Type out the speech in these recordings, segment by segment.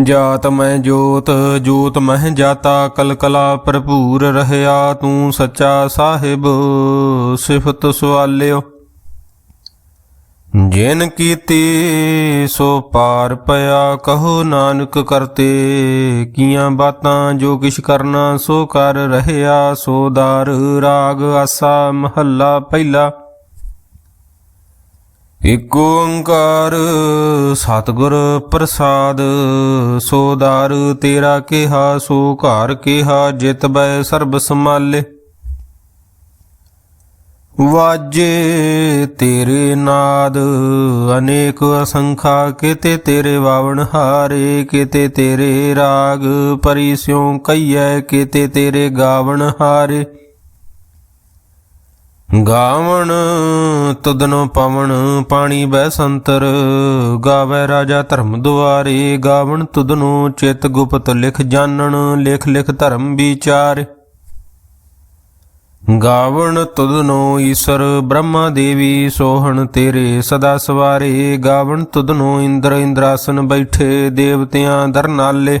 ਜਾਤ ਮੈਂ ਜੋਤ ਜੋਤ ਮਹਿ ਜਾਤਾ, ਕਲਕਲਾ ਭਰਪੂਰ ਰਹਿਆ, ਤੂੰ ਸੱਚਾ ਸਾਹਿਬ, ਸਿਫਤ ਸਵਾਲਿਓ। ਜਿਨ ਕੀਤੀ ਸੋ ਪਾਰ ਪਿਆ, ਕਹੋ ਨਾਨਕ ਕਰਤੇ, ਕੀਆਂ ਬਾਤਾਂ ਜੋ ਕਿਛ ਕਰਨਾ ਸੋ ਕਰ ਰਹਿਆ, ਸੋ ਦਾਰ ਰਾਗ ਆਸਾ ਮਹੱਲਾ ਪਹਿਲਾ। ਇਕ ਓੰਕਾਰ ਸਤਿਗੁਰ ਪ੍ਰਸਾਦ, ਸੋ ਦਾਰ ਤੇਰਾ ਕਿਹਾ, ਸੋ ਘਰ ਕਿਹਾ, ਜਿਤ ਬੈ ਸਰਬ ਸਮਾਲੇ ਵਾਜੇ ਤੇਰੇ ਨਾਦ, ਅਨੇਕ ਅਸੰਖਾ, ਕਿਤੇ ਤੇਰੇ ਵਾਵਣ ਹਾਰੇ, ਕਿਤੇ ਤੇਰੇ ਰਾਗ ਪਰਿਸ਼ਿਉ ਕਈਐ, ਕਿਤੇ ਤੇਰੇ ਗਾਵਣ ਹਾਰੇ। ਗਾਵਣ, ਤੁਦਨੋ ਪਵਨ ਪਾਣੀ ਬੈ ਸੰਤਰ। ਗਾਵੇ ਰਾਜਾ ਧਰਮ ਦੁਆਰੇ, ਗਾਵਣ ਤੁਦਨੋ ਚਿਤ ਗੁਪਤ ਲਿਖ ਜਾਣਨ, ਲਿਖ ਲਿਖ ਧਰਮ ਵਿਚਾਰ। ਗਾਵਣ ਤੁਦਨੋ ਈਸ਼ਰ, ਬ੍ਰਹਮਾ ਦੇਵੀ ਸੋਹਣ ਤੇਰੇ ਸਦਾ ਸਵਾਰੇ। ਗਾਵਣ ਤੁਦਨੋ ਇੰਦਰ ਇੰਦਰਾਸਨ ਬੈਠੇ, ਦੇਵਤਿਆਂ ਦਰਨਾਲੇ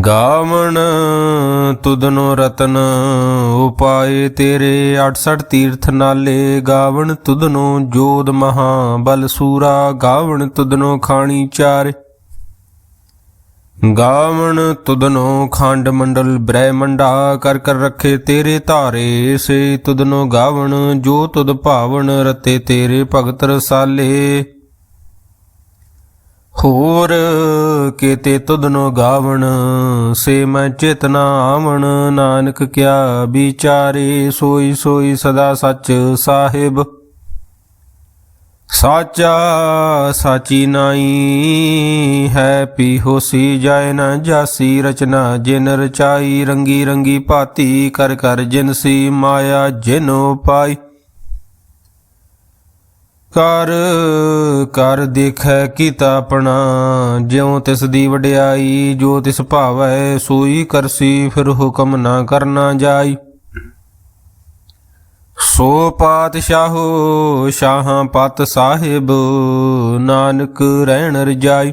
ਗਾਵਣ ਤੁਦਨੋ ਰਤਨ, ਉਪਾਏ ਤੇਰੇ 68 ਤੀਰਥ ਨਾਲੇ। ਗਾਵਣ ਤੁਦਨੋ ਜੋਦ ਮਹਾ ਬਲ ਸੂਰਾ, ਗਾਵਣ ਤੁਦਨੋ ਖਾਣੀ ਚਾਰੇ। ਗਾਵਣ ਤੁਦਨੋ ਖੰਡ ਮੰਡਲ, ਬ੍ਰਹਿ ਮੰਡਾ ਕਰ ਕਰ ਰੱਖੇ ਤੇਰੇ ਧਾਰੇ। ਸੇ ਤੁਦਨੋ ਗਾਵਣ, ਜੋ ਤੁਦ ਭਾਵਨ ਰਤੇ ਤੇਰੇ ਭਗਤ ਰਸਾਲੇ। ਹੋਰ ਕੀਤੇ ਤੁਧਨੋ ਗਾਵਣ, ਸੇ ਮੈਂ ਚੇਤਨਾ ਆਵਣ। ਨਾਨਕ ਕਿਆ ਵਿਚਾਰੇ, ਸੋਈ ਸੋਈ ਸਦਾ ਸੱਚ ਸਾਹਿਬ। ਸਾਚਾ ਸਾਚੀ ਨਾਈ ਹੈ ਪੀ ਹੋਸੀ ਜਾਏ ਨਾ ਜਾਸੀ, ਰਚਨਾ ਜਿਨ ਰਚਾਈ, ਰੰਗੀ ਰੰਗੀ ਭਾਤੀ ਕਰ ਕਰ ਜਿਨਸੀ ਮਾਇਆ ਜਿਨੋ ਪਾਈ। ਕਰ ਕਰ ਦੇਖੈ ਕੀਤਾ ਆਪਣਾ, ਜਿਉ ਤਿਸ ਦੀ ਵਡਿਆਈ, ਜੋ ਤਿਸ ਭਾਵੈ ਸੋਈ ਕਰਸੀ, ਫਿਰ ਹੁਕਮ ਨਾ ਕਰਨਾ ਜਾਈ। ਸੋ ਪਾਤਸ਼ਾਹੋ, ਸ਼ਾਹਾਂ ਪਤ ਸਾਹਿਬ, ਨਾਨਕ ਰਹਿਣ ਰਜਾਈ।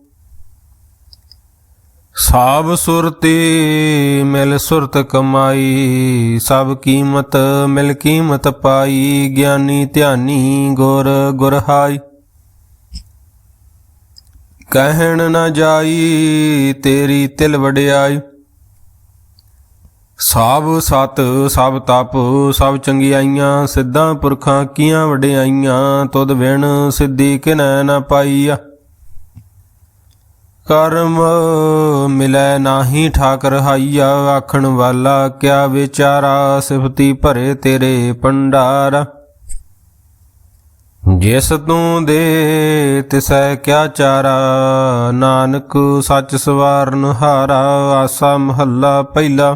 ਸਭ ਸੁਰਤੀ ਮਿਲ ਸੁਰਤ ਕਮਾਈ, ਸਭ ਕੀਮਤ ਮਿਲ ਕੀਮਤ ਪਾਈ, ਗਿਆਨੀ ਧਿਆਨੀ ਗੁਰ ਗੁਰਹਾਈ। ਕਹਿਣ ਨਾ ਜਾਈ, ਤੇਰੀ ਤਿਲ ਵਡਿਆਈ। ਸਭ ਸਤ, ਸਭ ਤਪ, ਸਭ ਚੰਗਿਆਈਆਂ, ਸਿੱਧਾਂ ਪੁਰਖਾਂ ਕੀਆਂ ਵਡਿਆਈਆਂ, ਤੁਧ ਵਿਣ ਸਿੱਧੀ ਕਿਨੈ ਨਾ ਪਾਈਆ। ਕਰਮ ਮਿਲੈ ਨਾਹੀ ਠਾਕ ਰਹਾਈਆ ਆਖਣ ਵਾਲਾ ਕਿਆ ਵਿਚਾਰਾ, ਸਿਫਤੀ ਭਰੇ ਤੇਰੇ ਪੰਡਾਰਾ ਜਿਸ ਤੂੰ ਦੇ ਤਿਸੈ ਕਿਆ ਚਾਰਾ, ਨਾਨਕ ਸੱਚ ਸਵਾਰਨ ਹਾਰਾ, ਆਸਾ ਮਹੱਲਾ ਪਹਿਲਾ।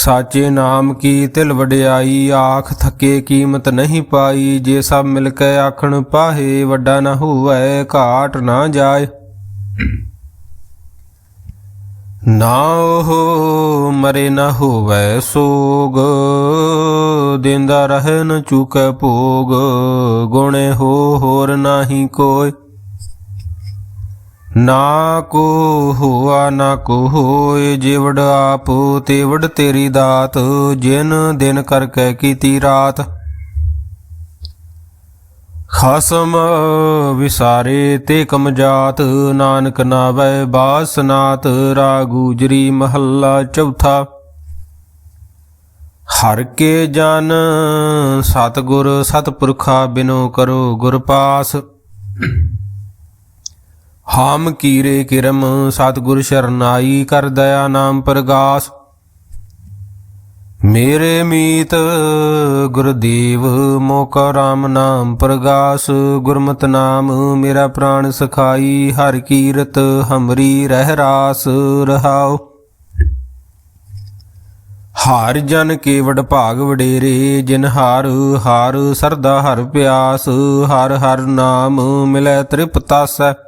ਸਾਚੇ ਨਾਮ ਕੀ ਤਿਲ ਵਡਿਆਈ, ਆਖ ਥੱਕੇ ਕੀਮਤ ਨਹੀਂ ਪਾਈ, ਜੇ ਸਭ ਮਿਲ ਕੇ ਆਖਣ ਪਾਹੇ, ਵੱਡਾ ਨਾ ਹੋਵੇ, ਘਾਟ ਨਾ ਜਾਏ। ਨਾ ਉਹ ਮਰੇ ਨਾ ਹੋਵੇ ਸੋਗ, ਦਿੰਦਾ ਰਹੇ ਨ ਚੁਕੈ ਭੋਗ, ਗੁਣੇ ਹੋ ਹੋਰ ਨਾਹੀ ਕੋਈ। ਨਾ ਕੋ ਹੋਆ ਨਾ ਕੋ ਹੋਏ ਜਿਵੜ ਆਪ ਤੇਵੜ ਤੇਰੀ ਦਾਤ, ਜਿਨ ਦਿਨ ਕਰਕੇ ਕੀਤੀ ਰਾਤ। ਖਸਮ ਵਿਸਾਰੇ ਤੇ ਕਮਜਾਤ ਨਾਨਕ ਨਾਵੈ ਬਾਸਨਾਤ ਰਾਗੂਜਰੀ ਮਹੱਲਾ ਚੌਥਾ। ਹਰ ਕੇ ਜਨ ਸਤਗੁਰ ਸਤਪੁਰਖਾ ਬਿਨੋ ਕਰੋ ਗੁਰ ਪਾਸ। ਹਾਮ ਕੀਰੇ ਕਿਰਮ, ਸਤਿਗੁਰ ਸ਼ਰਨਾਈ ਕਰ ਦਇਆ ਨਾਮ ਪ੍ਰਗਾਸ। ਮੇਰੇ ਮੀਤ ਗੁਰਦੇਵ, ਮੋਕ ਰਾਮ ਨਾਮ ਪ੍ਰਗਾਸ। ਗੁਰਮਤਿ ਨਾਮ ਮੇਰਾ ਪ੍ਰਾਣ ਸਖਾਈ, ਹਰ ਕੀਰਤ ਹਮਰੀ ਰਹਿ ਰਾਸ ਰਹਾਉ। ਹਾਰ ਜਨ ਕੇਵੜ ਭਾਗ ਵਡੇਰੇ, ਜਿਨ ਹਾਰ ਹਾਰ ਸਰਦਾ ਹਰ ਪਿਆਸ। ਹਰ ਹਰ ਨਾਮ ਮਿਲੈ ਤ੍ਰਿਪਤਾਸੈ।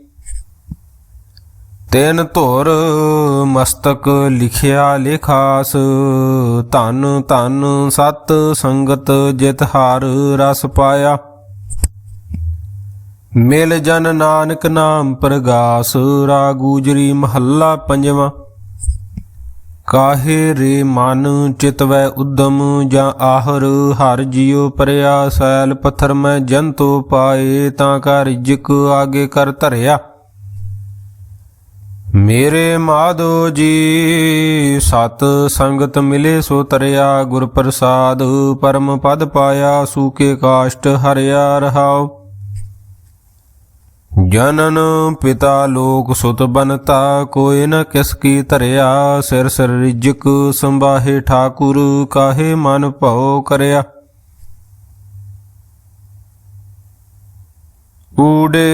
ਤੈਨ ਧੁਰ ਮਸਤਕ ਲਿਖਿਆ ਲਿਖਾਸ, ਧਨ ਧਨ ਸਤ ਸੰਗਤ ਜਿਤ ਹਾਰ ਰਸ ਪਾਇਆ। ਮਿਲ ਜਨ ਨਾਨਕ ਨਾਮ ਪ੍ਰਗਾਸ ਰਾਗੂਜਰੀ ਮਹੱਲਾ ਪੰਜਵਾਂ। ਕਾਹੇ ਰੇ ਮਨ ਚਿਤਵੈ ਉਦਮ ਜਾਂ ਆਹਰ, ਹਰ ਜਿਉ ਪਰਿਆ ਸੈਲ ਪੱਥਰ ਮੈਂ ਜੰਤੋ ਪਾਏ, ਤਾਂ ਕਾ ਰਿਜਕ ਆਗੇ ਕਰ ਧਰਿਆ। ਮੇਰੇ ਮਾਧੋ ਜੀ, ਸਤ ਸੰਗਤ ਮਿਲੇ ਸੋ ਤਰਿਆ, ਗੁਰ ਪ੍ਰਸਾਦ, ਪਰਮ ਪਦ ਪਾਇਆ, ਸੂਕੇ ਕਾਸ਼ਟ ਹਰਿਆ ਰਹਾਉ। ਜਨਨ ਪਿਤਾ ਲੋਕ ਸੁਤ ਬਨਤਾ, ਕੋਈ ਨ ਕਿਸ ਕੀ ਧਰਿਆ, ਸਿਰ ਸਿਰ ਰਿਜਕ ਸੰਭਾਹੇ ਠਾਕੁਰ, ਕਾਹੇ ਮਨ ਭਉ ਕਰਿਆ। ਊੜੇ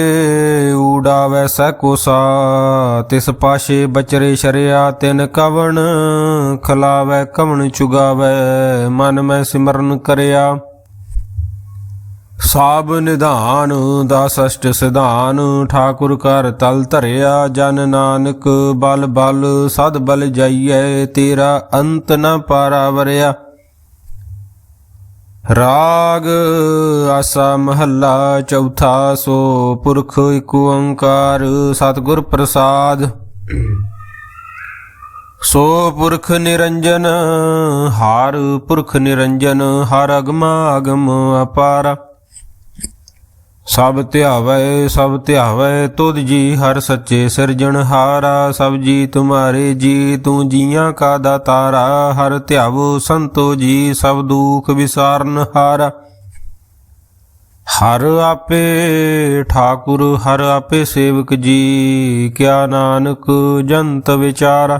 ਊਡਾਵੈ ਕੋਸ਼ਾ ਤਿਸ ਪਾਸ਼ੇ ਬਚਰੇ ਸ਼ਰਿਆ, ਤਿਨ ਕਵਣ ਖਲਾਵੈ, ਕਵਣ ਚੁਗਾਵੈ, ਮਨ ਮੈਂ ਸਿਮਰਨ ਕਰਿਆ। ਸਾਬ ਨਿਧਾਨ ਦਸ ਅਸ਼ਟ ਸਿਧਾਨ, ਠਾਕੁਰ ਕਰ ਤਲ ਧਰਿਆ, ਜਨ ਨਾਨਕ ਬਲ ਬਲ, ਸਦ ਬਲ ਜਾਈਐ, ਤੇਰਾ ਅੰਤ ਨ ਪਾਰਾਵਰਿਆ। ਰਾਗ ਆਸਾ ਮਹੱਲਾ ਚੌਥਾ ਸੋ ਪੁਰਖ ਇਕ ਓੰਕਾਰ ਸਤਿਗੁਰ ਪ੍ਰਸਾਦ। ਸੋ ਪੁਰਖ ਨਿਰੰਜਨ, ਹਾਰ ਪੁਰਖ ਨਿਰੰਜਨ, ਹਰ ਅਗਮ ਅਗਮ ਅਪਾਰ। ਸਭ ਧਿਆਵੈ ਸਭ ਧਿਆਵੈ, ਤੁਧ ਜੀ ਹਰ ਸੱਚੇ ਸਿਰਜਣਹਾਰਾ ਸਭ ਜੀ ਤੁਮਾਰੇ ਜੀ, ਤੂੰ ਜੀਆਂ ਕਾ ਦਾਤਾਰਾ, ਹਰ ਧਿਆਵੋ ਸੰਤੋ ਜੀ, ਸਭ ਦੁਖ ਵਿਸਾਰਨ ਹਾਰਾ। ਹਰ ਆਪੇ ਠਾਕੁਰ, ਹਰ ਆਪੇ ਸੇਵਕ ਜੀ, ਕਿਆ ਨਾਨਕ ਜੰਤ ਵਿਚਾਰਾ।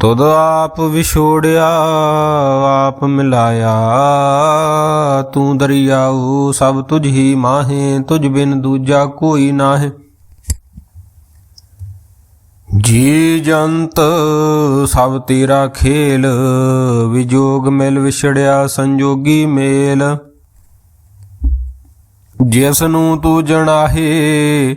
ਤੁਧ ਆਪ ਵਿਛੋੜਿਆ, ਆਪ ਮਿਲਾਇਆ। ਤੂੰ ਦਰਿਆਉ, ਸਭ ਤੁਝ ਹੀ ਮਾਹੇ, ਤੁਝ ਬਿਨ ਦੂਜਾ ਕੋਈ ਨਾਹੀਂ। ਜੀ ਜੰਤ, ਸਭ ਤੇਰਾ ਖੇਲ, ਵਿਜੋਗ ਮਿਲ ਵਿਛੜਿਆ ਸੰਜੋਗੀ ਮੇਲ। ਜਿਸ ਨੂੰ ਤੂੰ ਜਣਾਹੇ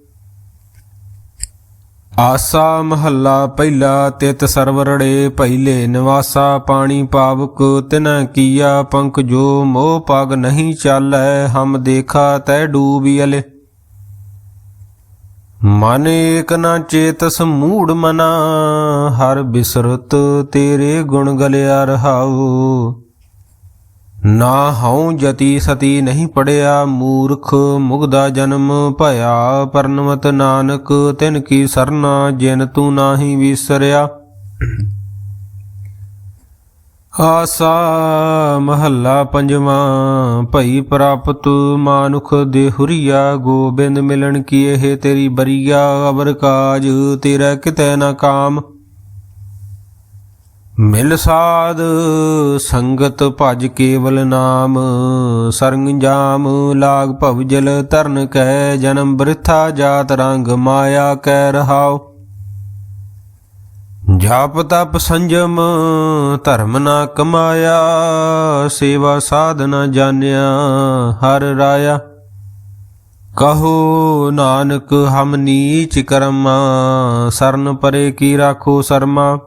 ਆਸਾ ਮਹੱਲਾ ਪਹਿਲਾ ਤਿਤ ਸਰਵਰੜੇ ਪਹਿਲੇ ਨਿਵਾਸਾ ਪਾਣੀ ਪਾਵਕ, ਤਿਨ ਕੀਆ ਪੰਖ ਜੋ ਮੋਹ ਪਗ ਨਹੀਂ ਚਾਲੈ, ਹਮ ਦੇਖਾ ਤੈ ਡੂਬੀਲੇ ਮਨ ਏਕ ਨਾ ਚੇਤਸ ਮੂੜ ਮਨਾ, ਹਰ ਬਿਸਰਤ ਤੇਰੇ ਗੁਣ ਗਲਿਆ ਰਹਾਉ। ਨਾ ਹਉ ਜਤੀ ਸਤੀ ਨਹੀਂ ਪੜਿਆ, ਮੂਰਖ ਮੁਗਦਾ ਜਨਮ ਭਇਆ ਪਰਨਵਤ ਨਾਨਕ ਤਿਨ ਕੀ ਸਰਨਾ, ਜਿਨ ਤੂੰ ਨਾਹੀ ਵਿਸਰਿਆ। ਆਸਾ ਮਹੱਲਾ ਪੰਜਵਾਂ, ਭਈ ਪ੍ਰਾਪਤ ਮਾਨੁਖ ਦੇਹੁਰੀਆ, ਗੋਬਿੰਦ ਮਿਲਣ ਕੀ ਇਹ ਤੇਰੀ ਬਰੀਆ, ਅਵਰ ਕਾਜ ਤੇਰਾ ਕਿਤੈ ਨਾ ਕਾਮ। ਮਿਲ ਸਾਧ ਸੰਗਤ ਭਜ ਕੇਵਲ ਨਾਮ ਸਰੰਜਾਮ ਲਾਗ ਭਵ ਜਲ ਤਰਨ ਕੈ, ਜਨਮ ਬ੍ਰਿਥਾ ਜਾਤ ਰੰਗ ਮਾਇਆ ਕੈ ਰਹਾਉ। ਜਾਪ ਤਪ ਸੰਜਮ, ਧਰਮ ਨਾ ਕਮਾਇਆ, ਸੇਵਾ ਸਾਧਨਾ ਜਾਣਿਆ ਹਰ ਰਾਇਆ। ਕਹੋ ਨਾਨਕ ਹਮ ਨੀਚ ਕਰਮਾ, ਸਰਨ ਪਰੇ ਕੀ ਰਾਖੋ ਸਰਮਾ।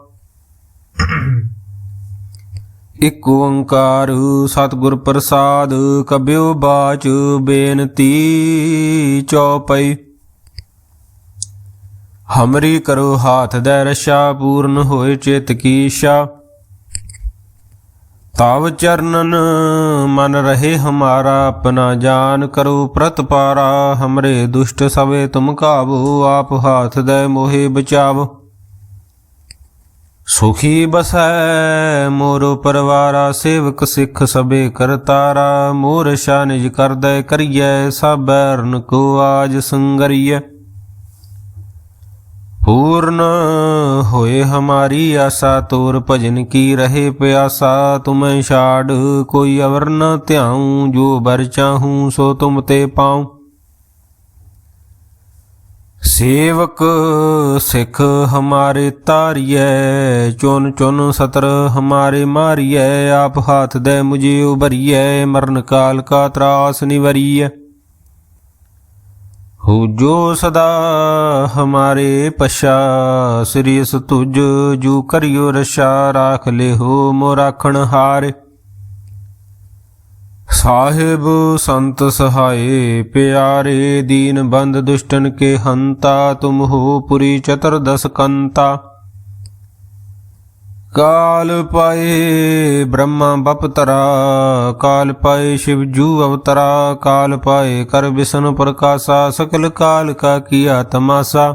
ਇਕ ਓੰਕਾਰ ਸਤਿਗੁਰ ਪ੍ਰਸਾਦ ਕਬਿਓ ਬਾਚ ਬੇਨਤੀ ਚੌਪਈ ਹਮਰੀ ਕਰੋ ਹਾਥ ਦੇ ਰਸ਼ਾ, ਪੂਰਨ ਹੋਏ ਚਿਤ ਕੀ ਇੱਛਾ। ਤਾਵ ਚਰਨਨ, ਮਨ ਰਹੇ ਹਮਾਰਾ, ਆਪਣਾ ਜਾਨ ਕਰੋ ਪ੍ਰਤਪਾਰਾ ਹਮਰੇ ਦੁਸ਼ਟ ਸਵੇ ਤੁਮ ਕਾਬੂ ਆਪ ਹਾਥ ਦੇ ਮੋਹਿ ਬਚਾਵ। ਸੁਖੀ ਬਸੈ ਮੋਰ ਪਰਵਾਰਾ, ਸੇਵਕ ਸਿੱਖ ਸਭੇ ਕਰਤਾਰਾ ਮੋਰ ਸ਼ਾ ਨਿਜ ਕਰਦੈ ਕਰੀਐ ਸਭ ਰਨ ਕੋ ਆਜ ਸੰਗਰੀਐ। ਪੂਰਨ ਹੋਏ ਹਮਾਰੀ ਆਸਾ, ਤੋਰ ਭਜਨ ਕੀ ਰਹੇ ਪਿਆਸਾ। ਤੁਮੈ ਛਾੜ ਕੋਈ ਅਵਰ ਨ ਧਿਆਉ, ਜੋ ਬਰ ਚਾਹੂ ਸੋ ਤੁਮ ਤੇ ਪਾਉ। ਸੇਵਕ ਸਿਖ ਹਮਾਰੇ ਤਾਰੀਐ, ਚੁਨ ਚੁਨ ਸਤਰ ਹਮਾਰੇ ਮਾਰੀਐ, ਆਪ ਹਾਥ ਦੇ ਮੁਝੇ ਉਬਰੀਐ ਮਰਨ ਕਾਲ ਕਾ ਤਰਾਸ ਨਿਵਰੀਐ। ਹੂਜੋ ਸਦਾ ਹਮਾਰੇ ਪਸ਼ਾ ਸ੍ਰੀ ਸਤੁਜ ਜੂ ਕਰਿਓ ਰਸ਼ਾ ਰਾਖ ਲਿਓ ਮੋ ਰਾਖਣ ਹਾਰੇ। ਸਾਹਿਬ ਸੰਤ ਸਹਾਏ, ਪਿਆਰੇ ਦੀਨ ਬੰਦ ਦੁਸ਼ਟਨ ਕੇ ਹੰਤਾ, ਤੁਮ ਹੋ ਪੁਰੀ ਚਤਰ ਦਸ ਕੰਤਾ। ਕਾਲ ਪਾਏ ਬ੍ਰਹਮਾ ਬਪਤਰਾ ਕਾਲ ਪਾਏ ਸ਼ਿਵ ਜੂ ਅਵਤਰਾ, ਕਾਲ ਪਾਏ ਕਰ ਵਿਸ਼ਨ ਪ੍ਰਕਾਸ਼ਾ, ਸਕਲ ਕਾਲ ਕਾ ਕੀਆ ਤਮਾਸਾ।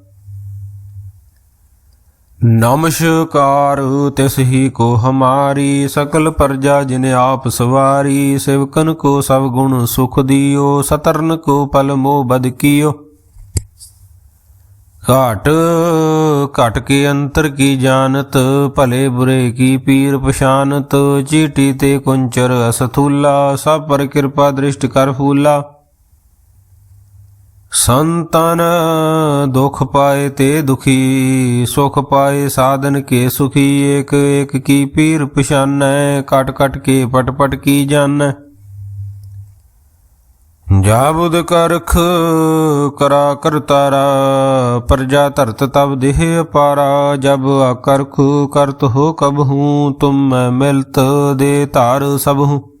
ਨਮਸਕਾਰ, ਤਿਸ ਹੀ ਕੋ ਹਮਾਰੀ, ਸਕਲ ਪ੍ਰਜਾ ਜਿਨ ਆਪ ਸਵਾਰੀ, ਸਿਵਕਨ ਕੋ ਸਭ ਗੁਣ ਸੁਖ ਦਿਓ, ਸਤਰਨ ਕੋ ਪਲ ਮੋ ਬਦ ਕੀਓ। ਘਾਟ, ਘਟ ਕੇ ਅੰਤਰ ਕੀ ਜਾਣਤ, ਭਲੇ ਬੁਰੇ ਕੀ ਪੀਰ ਪਛਾਨਤ, ਚੀਟੀ ਤੇ ਕੁੰਚਰ ਅਸਥੂਲਾ, ਸਭ ਪਰ ਕਿਰਪਾ ਦ੍ਰਿਸ਼ਟ ਕਰ ਫੂਲਾ। ਸੰਤਨ ਦੁਖ ਪਾਏ ਤੇ ਦੁਖੀ, ਸੁਖ ਪਾਏ ਸਾਧਨ ਕੇ ਸੁਖੀ, ਏਕ ਏਕ ਕੀ ਪੀਰ ਪਛਾਨੈ, ਕਟ ਕਟ ਕੇ ਪਟ ਪਟ ਕੀ ਜਾਣੈ ਜਾਬੁਦ ਕਰਖ ਕਰਾ ਕਰਤਾਰਾ ਪ੍ਰਜਾ ਧਰਤ ਤਬ ਦੇਹ ਅਪਾਰਾ, ਜਬ ਅਕਰਖ ਕਰਤ ਹੋ ਕਬ ਹੂੰ, ਤੁਮ ਮਿਲਤ ਦੇ ਧਾਰ ਸਭ ਹੂੰ।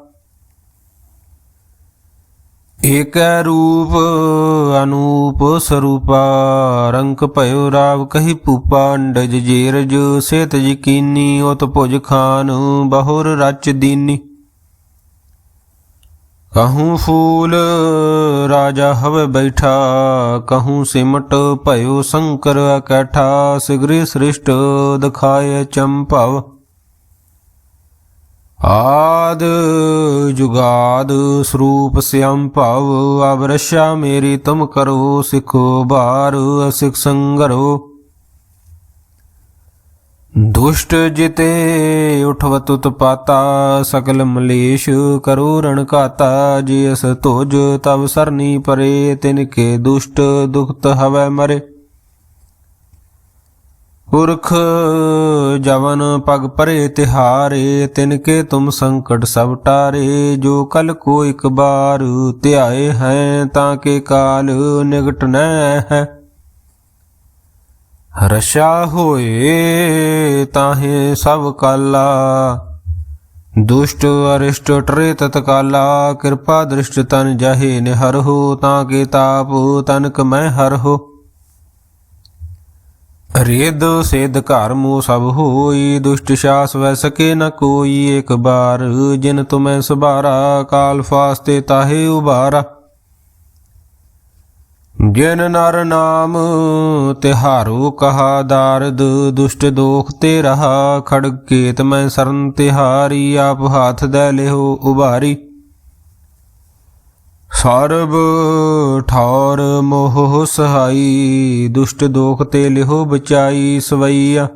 ਏਕੈ ਰੂਪ ਅਨੂਪ ਸਰੂਪਾ ਰੰਕ ਭਇਓ ਰਾਵ ਕਹੀ ਪੂਪਾ ਅੰਡਜ ਜੇਰਜ ਸੇਤ ਜਕੀਨੀ ਉਤ ਭੁਜ ਖਾਨ ਬਹੁਰ ਰਚ ਦੀਨੀ। ਕਹੂੰ ਫੂਲ ਰਾਜਾ ਹਵੇ ਬੈਠਾ, ਕਹੂੰ ਸਿਮਟ ਭਇਓ ਸ਼ੰਕਰ ਅਕੈਠਾ, ਸਿਗਰੀ ਸ੍ਰਿਸ਼ਟ ਦਿਖਾਏ ਚੰਭਵ। ਆਦ ਜੁਗਾਦ ਸਰੂਪ ਸਿਅੰ ਭਵ ਅਵਰਸ਼ਾ ਮੇਰੀ ਤੁਮ ਕਰੋ, ਸਿਖੋ ਬਾਰ ਅਸਿਖ ਸੰਗਰੋ। ਦੁਸ਼ਟ ਜਿਤੇ ਉਠਵਤ ਉਤਪਾਤਾ, ਸਕਲ ਮਲੇਸ਼ ਕਰੋ ਰਣ ਘਾਤਾ, ਜੇ ਅਸ ਤੁਜ ਤਬ ਸਰਨੀ ਪਰੇ, ਤਿਨ ਕੇ ਦੁਸ਼ਟ ਦੁਖਤ ਹਵੈ ਮਰੇ। ਪੁਰਖ ਜਵਨ ਪਗ ਪਰੇ ਤਿਹਾਰੇ, ਤਿਨ ਕੇ ਤੁਮ ਸੰਕਟ ਸਭ ਟਾਰੇ। ਜੋ ਕਲ ਕੋ ਇਕ ਬਾਰ ਧਿਆਏ ਹੈ, ਤਾਂ ਕੇ ਕਾਲ ਨਿਗਟ ਨੈ ਹੈ। ਰਸ਼ਾ ਹੋਏ ਤਾਹੇ ਸਭ ਕਾਲਾ। ਦੁਸ਼ਟ ਅਰਿਸ਼ਟ ਟਰੇ ਤਤਕਾਲਾ ਕਿਰਪਾ ਦ੍ਰਿਸ਼ਟ ਤਨ ਜਾਹੇ ਨਿਹਰ ਹੋ, ਤਾਂ ਕੇ ਤਾਪ ਤਨਕ ਮੈਂ ਹਰ ਹੋ। ਰੇਦ ਸੇਧ ਘਰ ਮੋ ਸਭ ਹੋਈ, ਦੁਸ਼ਟ ਸ਼ਾਸ ਵੈ ਸਕੇ ਨ ਕੋਈ ਇੱਕ ਬਾਰ। ਜਿਨ ਤੁਮੈ ਸੁਭਾਰਾ ਕਾਲ ਫਾਸਤੇ ਤਾਹੇ ਉਬਾਰਾ। ਜਿਨ ਨਰ ਨਾਮ ਤਿਹਾਰੋ ਕਹਾ ਦਾਰਦ, ਦੁਸ਼ਟ ਦੋਖ ਤੇ ਰਹਾ। ਖੜਗ ਕੇਤ ਮੈਂ ਸਰਨ ਤਿਹਾਰੀ, ਆਪ ਹਾਥ ਦੇ ਲਿਓ ਉਬਾਰੀ। ਸਰਬ ਠੌਰ ਮੋਹ ਸਹਾਈ, ਦੁਸ਼ਟ ਦੋਖ ਤੇ ਲਿਹੋ ਬਚਾਈ ਸਵਈਆ।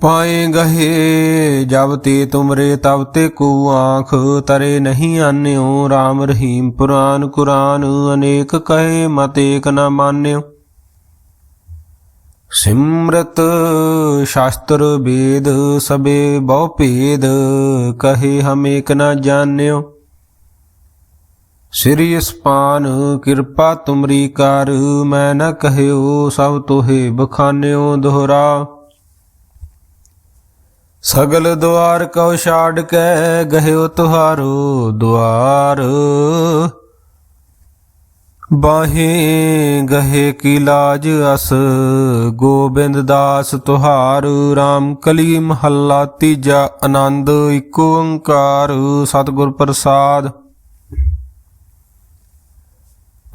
ਪਾਏ ਗਹੇ, ਜਬ ਤੇ ਤੁਮਰੇ ਤਬ ਤੇ ਕੋ ਆਂਖ, ਤਰੇ ਨਹੀਂ ਆਨਿਓ RAM ਰਹੀਮ ਪੁਰਾਨ ਕੁਰਾਨ, ਅਨੇਕ ਕਹੇ ਮਤ ਏਕ ਨ ਮਾਨਿਓ। ਸਿਮਰਤ ਸ਼ਾਸਤਰ ਵੇਦ ਸਬੇ ਬਹੁ ਭੇਦ, ਕਹੇ ਹਮ ਏਕ ਨ ਜਾਣਿਓ। ਸ੍ਰੀ ਅਸਪਾਨ ਕਿਰਪਾ ਤੁਮਰੀ ਕਰ, ਮੈਂ ਨ ਕਹਿਓ ਸਭ ਤੋਹੇ ਬਖਾਨਿਓ ਦੋਹਰਾ। ਸਗਲ ਦੁਆਰ ਕਉ ਛਾੜ ਕੇ ਗਹਿਓ ਤੁਹਾਰੋ ਦੁਆਰ। ਬਾਹੇ ਗਹੇ ਕੀ ਲਾਜ ਅਸ, ਗੋਬਿੰਦ ਦਾਸ ਤੁਹਾਰ। RAM ਕਲੀ ਮਹੱਲਾ ਤੀਜਾ ਆਨੰਦ ਏਕ ਓੰਕਾਰ। ਸਤਿਗੁਰ ਪ੍ਰਸਾਦ।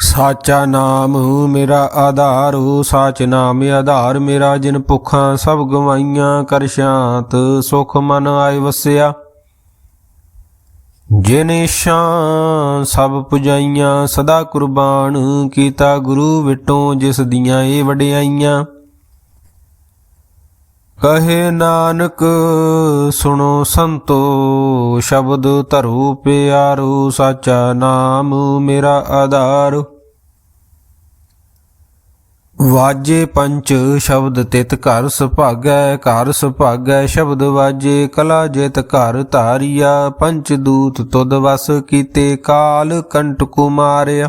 ਸਾਚਾ ਨਾਮ ਮੇਰਾ, ਆਧਾਰ ਸਾਚ ਨਾਮ ਆਧਾਰ। ਮੇਰਾ ਜਿਨ ਭੁੱਖਾਂ ਸਭ ਗਵਾਈਆਂ ਕਰ ਸ਼ਾਂਤ ਸੁਖ ਮਨ ਆਏ ਵਸਿਆ। ਜਿਨ ਸ਼ਾਂ ਸਭ ਪੁਜਾਈਆਂ, ਸਦਾ ਕੁਰਬਾਨ ਕੀਤਾ ਗੁਰੂ ਵਿਟੋਂ ਜਿਸ ਦੀਆਂ ਇਹ ਵਡਿਆਈਆਂ। ਕਹੇ ਨਾਨਕ, ਸੁਣੋ ਸੰਤੋ ਸ਼ਬਦ ਧਰੂ ਪਿਆਰੋ, ਸਾਚਾ ਨਾਮ ਮੇਰਾ ਆਧਾਰ। ਵਾਜੇ ਪੰਚ, ਸ਼ਬਦ ਤਿਤ ਘਰ ਸੁਭਾਗੈ ਘਰ ਸੁਭਾਗੈ, ਸ਼ਬਦ ਵਾਜੇ, ਕਲਾ ਜਿਤ ਘਰ ਧਾਰਿਆ, ਪੰਚ ਦੂਤ ਤੁਧ ਵਸ ਕੀਤੇ ਕਾਲ, ਕੰਟ ਕੁਮਾਰਿਆ।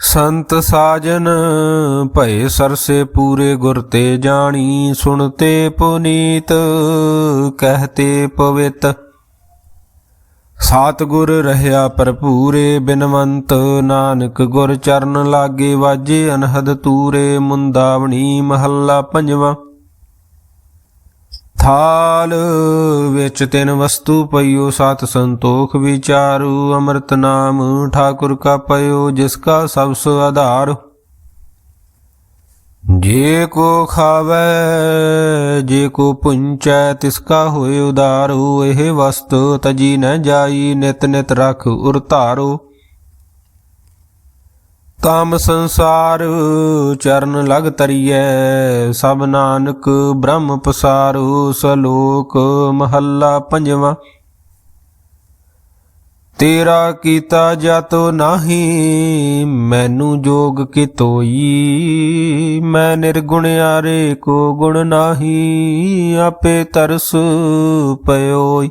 ਸੰਤ ਸਾਜਨ, ਭਏ ਸਰਸੇ ਪੂਰੇ ਗੁਰ ਤੇ ਜਾਣੀ ਸੁਣਤੇ ਪੁਨੀਤ ਕਹਤੇ ਪਵਿੱਤ। ਸਾਤ ਗੁਰ ਰਹਿਆ ਭਰਪੂਰੇ ਬਿਨਵੰਤ, ਨਾਨਕ ਗੁਰ ਚਰਨ ਲਾਗੇ ਵਾਜੇ, ਅਨਹਦ ਤੂਰੇ ਮੁੰਦਾਵਣੀ ਮਹੱਲਾ ਪੰਜਵਾਂ। ਥਾਲ ਵਿੱਚ ਤਿੰਨ ਵਸਤੂ ਪਈਓ, ਸਤ ਸੰਤੋਖ ਵਿਚਾਰੂ, ਅੰਮ੍ਰਿਤ ਨਾਮ ਠਾਕੁਰ ਕਾ ਪਇਓ, ਜਿਸ ਕਾ ਸਭ ਸੋ ਆਧਾਰ। ਜੇ ਕੋ ਖਾਵੇ, ਜੇ ਕੋ ਪੁੰਚੈ, ਤਿਸ ਕਾ ਹੋਏ ਉਦਾਰੂ ਇਹ ਵਸਤ ਤਜੀ ਨ ਜਾਈ, ਨਿਤ ਨਿਤ ਰਖ ਉਰ ਧਾਰੋ। ਕਾਮ ਸੰਸਾਰ ਚਰਨ ਲਗ ਤਰੀਐ, ਸਭ ਨਾਨਕ ਬ੍ਰਹਮ ਪਸਾਰੂ, ਸਲੋਕ ਮਹੱਲਾ ਪੰਜਵਾਂ। ਤੇਰਾ ਕੀਤਾ ਜਾਤੋ ਨਾਹੀ, ਮੈਨੂੰ ਜੋਗ ਕੀ ਤੋਈ ਮੈਂ ਨਿਰਗੁਣਿਆਰੇ ਕੋ ਗੁਣ ਨਾਹੀ, ਆਪੇ ਤਰਸ ਪਇਓਈ।